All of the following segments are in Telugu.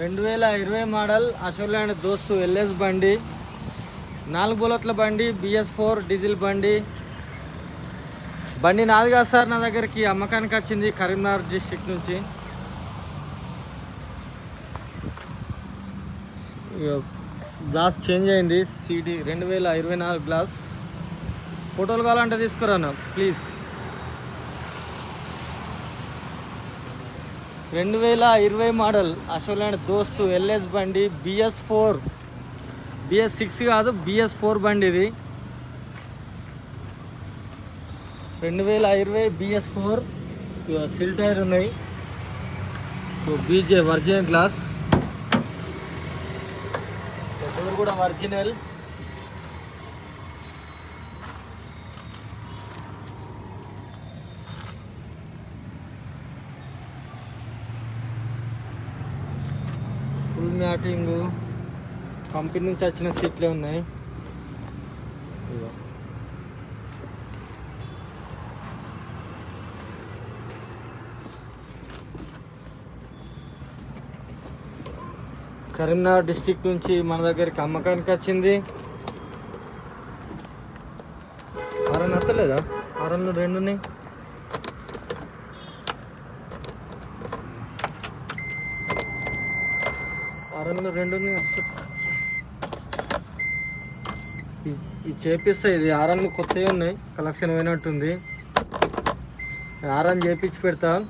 రెండు వేల ఇరవై మోడల్ అశోక్ దోస్తు ఎల్ఎస్ బండి. నాలుగు బుల్లెట్ల బండి బిఎస్ ఫోర్ డీజిల్ బండి. బండి నాది కాదు సార్ నా దగ్గరికి అమ్మకానికి వచ్చింది కరీంనగర్ డిస్టిక్ నుంచి. గ్లాస్ చేంజ్ అయింది సిడి. రెండు వేల ఇరవై నాలుగు గ్లాస్. ఫోటోలు కావాలంటే తీసుకురాను ప్లీజ్. రెండు వేల ఇరవై మోడల్ అశోక్ దోస్తు ఎల్ఎస్ బండి బిఎస్ ఫోర్. బిఎస్ సిక్స్ కాదు బిఎస్ ఫోర్ బండి ఇది. రెండు వేల ఇరవై బిఎస్ ఫోర్. సిల్ టైర్ ఉన్నాయి. బీజే వర్జినల్ గ్లాస్. డోర్ కూడా ఒరిజినల్. Full matting. కంపెనీ నుంచి వచ్చిన సీట్లే ఉన్నాయి. కరీంనగర్ డిస్టిక్ నుంచి మన దగ్గరికి అమ్మకానికి వచ్చింది. ఆరన్ వస్తలేదా రెండున్నాయి. రెండు ఉన్నాయి రెండు ఇది- ఇది చేపిస్తా ఇది ఆరన్లు కొత్తవి ఉన్నాయి కలెక్షన్ పోయినట్టుంది. ఆరన్ చేపించి పెడతా.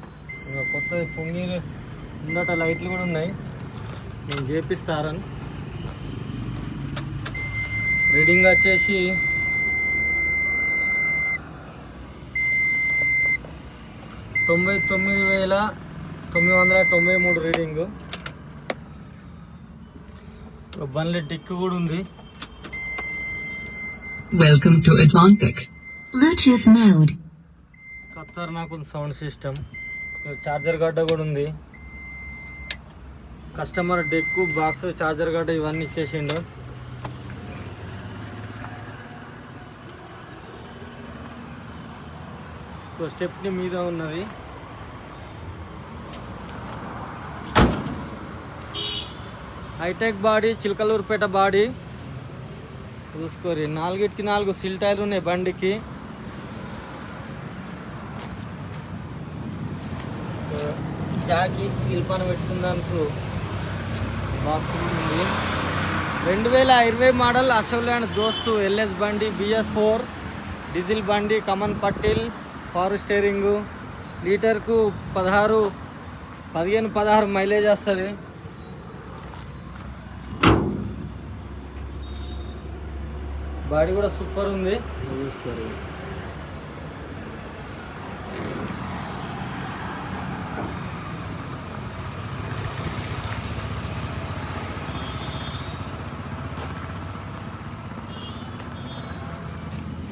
ఇంకా కొత్త పొంగి ముందట లైట్లు కూడా ఉన్నాయి. నేను చేపిస్తారని రీడింగ్ వచ్చేసి తొంభై తొమ్మిది వేల తొమ్మిది వందల తొంభై మూడు రీడింగ్. బండ్ల డిక్ కూడా ఉంది. Welcome to Atlantic. Bluetooth mode. Qatar నాకు సౌండ్ సిస్టమ్. చార్జర్ గడ్డ కూడా ఉంది. కస్టమర్ డెక్ బాక్స్ చార్జర్ గడ్డ ఇవన్నీ ఇచ్చేసిండు. స్టెప్ని మీద ఉన్నది. Hi tech body Chilakaluripet body. చూసుకోరి నాలుగిటికి నాలుగు సిల్ టైర్లు ఉన్నాయి బండికి. జాకి ఇల్పాన పెట్టుకుందానికి బాక్స్ ఉంది. రెండు వేల ఇరవై మోడల్ అశోక్ ల్యాండ్ దోస్తు ఎల్ఎస్ బండి బిఎస్ ఫోర్ డీజిల్ బండి కమన్ పట్టిల్ పవర్ స్టీరింగు లీటర్కు పదహారు పదిహేను పదహారు మైలేజ్ వస్తుంది. బాడీ కూడా సూపర్ ఉంది. చూసుకోరు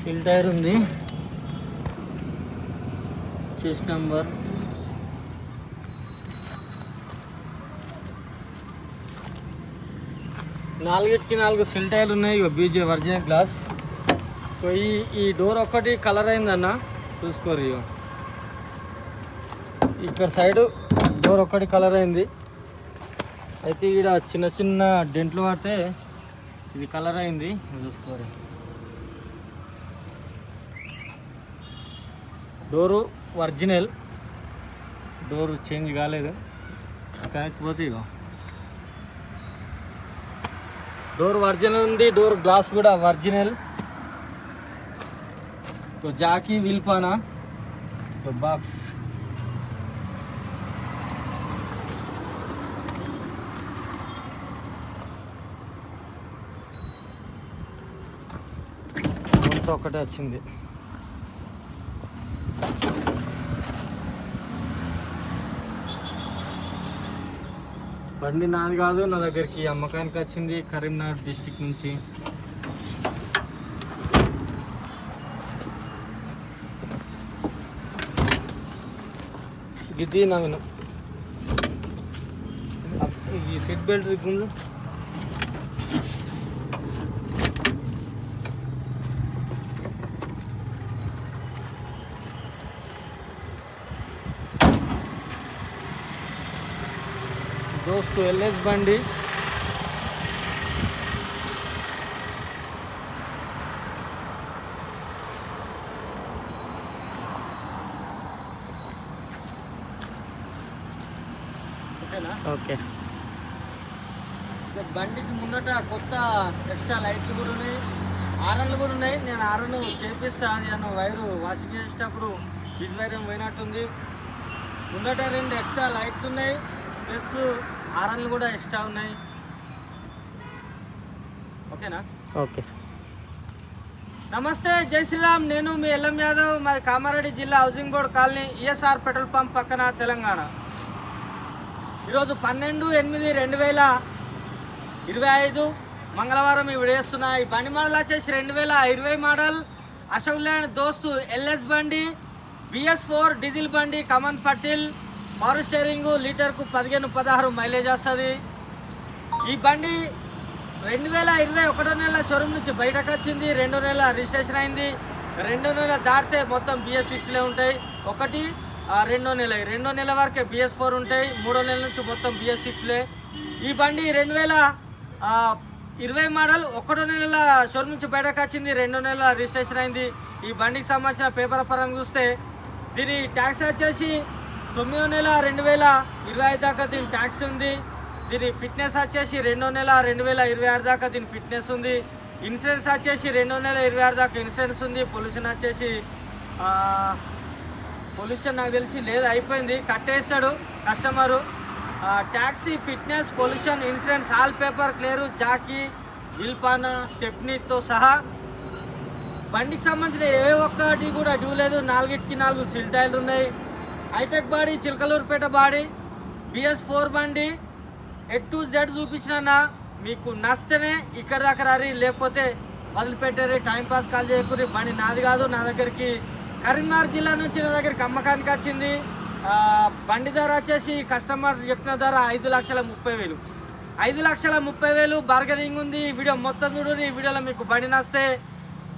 సిల్ టైర్ ఉంది. చెస్ట్ నంబర్ నాలుగిటికి నాలుగు సిల్ టైర్లు ఉన్నాయి. ఇగో బీజే వర్జినల్ గ్లాస్. సో ఈ ఈ డోర్ ఒక్కటి కలర్ అయిందన్న. చూసుకోరు ఇగో. ఇక్కడ సైడు డోర్ ఒక్కటి కలర్ అయింది. అయితే ఇక్కడ చిన్న చిన్న డెంట్లు పడితే ఇది కలర్ అయింది. చూసుకోరు. Door original. డోరు చేంజ్ కాలేదు. కాకపోతే ఇగో. డోర్ ఒరిజినల్ ఉంది డోర్ గ్లాస్ కూడా ఒరిజినల్ జాకీ విల్పానా బాక్స్. ఒకటే వచ్చింది. బండి నాది కాదు నా దగ్గరికి అమ్మకానికి వచ్చింది కరీంనగర్ డిస్టిక్ నుంచి. ఇది నవీనం ఈ సీట్ బెల్ట్ గుండు దోస్తు ఎల్ఎస్ బండి. ఓకేనా? ఓకే. బండికి ముందట కొత్త ఎక్స్ట్రా లైట్లు కూడా ఉన్నాయి. ఆరన్లు కూడా ఉన్నాయి. నేను ఆరను చేపిస్తా నేను వైరు వాషింగ్ చేసేటప్పుడు బిజ్ వైరం పోయినట్టుంది. ముందట రెండు ఎక్స్ట్రా లైట్లు ఉన్నాయి. ప్లస్ ఆరన్లు కూడా ఎక్స్ట్రా ఉన్నాయి. ఓకేనా? ఓకే. నమస్తే జై శ్రీరామ్. నేను మీ ఎల్ఎం యాదవ్. మాది కామారెడ్డి జిల్లా housing board colony ESR petrol pump పక్కన తెలంగాణ. ఈరోజు పన్నెండు ఎనిమిది రెండు వేల ఇరవై ఐదు మంగళవారం ఇవి వేస్తున్న ఈ బండి మోడల్ వచ్చేసి రెండు వేల ఇరవై మోడల్. అశోక్ ల్యాండ్ దోస్తు ఎల్ఎస్ బండి బిఎస్ ఫోర్ డీజిల్ బండి కమన్ పటిల్ మారు స్టేరింగ్ లీటర్కు పదిహేను పదహారు మైలేజ్ వస్తుంది. ఈ బండి రెండు వేల ఇరవై ఒకటో నెల షోరూమ్ నుంచి బయటకు వచ్చింది. రెండో నెల రిజిస్ట్రేషన్ అయింది. రెండో నెల దాటితే మొత్తం బిఎస్ సిక్స్లే ఉంటాయి. ఒకటి రెండో నెల రెండో నెల వరకే బిఎస్ ఫోర్ ఉంటాయి. మూడో నెల నుంచి మొత్తం బిఎస్ సిక్స్లే. ఈ బండి రెండు వేల ఇరవై మోడల్ ఒకటో నెల షోరూమ్ నుంచి బయటకు వచ్చింది. రెండో నెల రిజిస్ట్రేషన్ అయింది. ఈ బండికి సంబంధించిన పేపర్ పరంగా చూస్తే దీని ట్యాక్స్ వచ్చేసి తొమ్మిదో నెల రెండు వేల ఇరవై ఐదు దాకా దీని ట్యాక్స్ ఉంది. దీని ఫిట్నెస్ వచ్చేసి రెండో నెల రెండు వేల ఇరవై ఆరు దాకా దీని ఫిట్నెస్ ఉంది. ఇన్సూరెన్స్ వచ్చేసి రెండో నెల ఇరవై ఆరు దాకా ఇన్సూరెన్స్ ఉంది. పొల్యూషన్ వచ్చేసి పొల్యూషన్ నాకు తెలిసి లేదు అయిపోయింది. కట్టేస్తాడు customer taxi fitness pollution insurance all paper clear jack ఇల్పానా స్టెప్నీతో సహా బండికి సంబంధించిన ఏ ఒక్కటి కూడా డ్యూ లేదు. నాలుగిటికి నాలుగు సిల్ టైర్లు ఉన్నాయి. Hi tech body Chilakaluripet body BS four బండి ఎట్ టు జెడ్ చూపించిన మీకు నచ్చితేనే ఇక్కడ దాకా రారి లేకపోతే వదిలిపెట్టారు టైంపాస్ కాల్ చేయకూరి బండి నాది కాదు నా దగ్గరికి కరీంనగర్ జిల్లా నుంచి నా దగ్గరికి అమ్మకానికి వచ్చింది. బండి ధర వచ్చేసి కస్టమర్ చెప్పిన ధర ఐదు లక్షల ముప్పై వేలు. ఐదు లక్షల ముప్పై వేలు బార్గెనింగ్ ఉంది. ఈ వీడియో మొత్తం చూడండి ఈ వీడియోలో మీకు బండి నస్తే.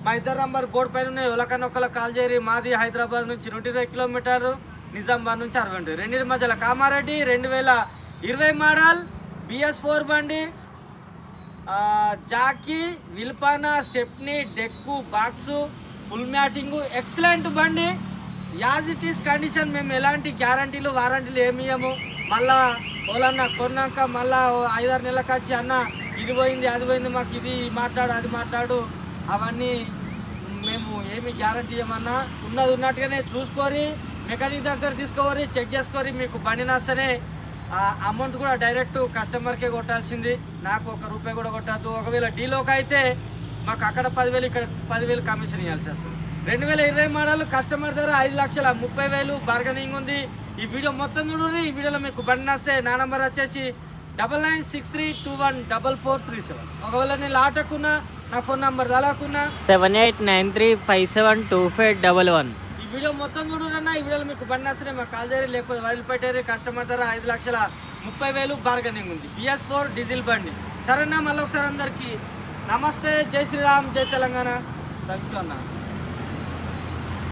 మా ఇద్దరు నంబర్ బోర్డు పైన ఉన్నాయి. ఎవరికన్నా కాల్ చేయరి. మాది హైదరాబాద్ నుంచి ట్వంటీ ఇరవై కిలోమీటర్లు. నిజామాబాద్ నుంచి అరవై ఉంటుంది రెండింటి మధ్యలో కామారెడ్డి రెండు వేల ఇరవై మోడల్ బిఎస్ ఫోర్ బండి jack విల్పానా stepney deck box full matting excellent బండి. యాజ్ ఇట్ ఈస్ కండిషన్ మేము ఎలాంటి గ్యారంటీలు వారంటీలు ఏమి ఇవ్వము మళ్ళా ఓలన్న కొన్నాక మళ్ళా ఐదారు నెలలకు వచ్చి అన్న ఇది పోయింది అది పోయింది మాకు ఇది మాట్లాడు అది మాట్లాడు. అవన్నీ మేము ఏమి గ్యారంటీ ఇవ్వమన్నా ఉన్నది ఉన్నట్టుగానే చూసుకొని మెకానిక్ దగ్గర తీసుకోవాలి చెక్ చేసుకొని మీకు బండి నస్తేనే అమౌంట్ కూడా డైరెక్ట్ కస్టమర్కే కొట్టాల్సింది. నాకు ఒక రూపాయి కూడా కొట్టద్దు. ఒకవేళ డీలోకి అయితే మాకు అక్కడ పదివేలు ఇక్కడ పదివేలు కమిషన్ ఇవ్వాల్సి వస్తుంది. రెండు వేల ఇరవై మోడల్ కస్టమర్ ధర ఐదు లక్షల ముప్పై వేలు బార్గెనింగ్ ఉంది. ఈ వీడియో మొత్తం చూడండి. ఈ వీడియోలో మీకు బండి నస్తే నా నంబర్ వచ్చేసి double nine six three two one double four three seven ఒకవేళ నేను లాటకున్నా నా phone number తలాకున్నా seven eight nine three five seven two five double one. Video మొత్తం చూడరన్నా ఈ వీడియోలో మీకు బండి వస్తేనే మాకు కాల్ చేయరు లేకపోతే వదిలిపెట్టారు కస్టమర్ ధర ఐదు లక్షల ముప్పై వేలు బార్గెనింగ్ ఉంది. బిఎస్ ఫోర్ డీజిల్ బండి. సరేనా మళ్ళీ ఒకసారి అందరికీ నమస్తే జై శ్రీరామ్ జై తెలంగాణ. థ్యాంక్ యూ అన్న.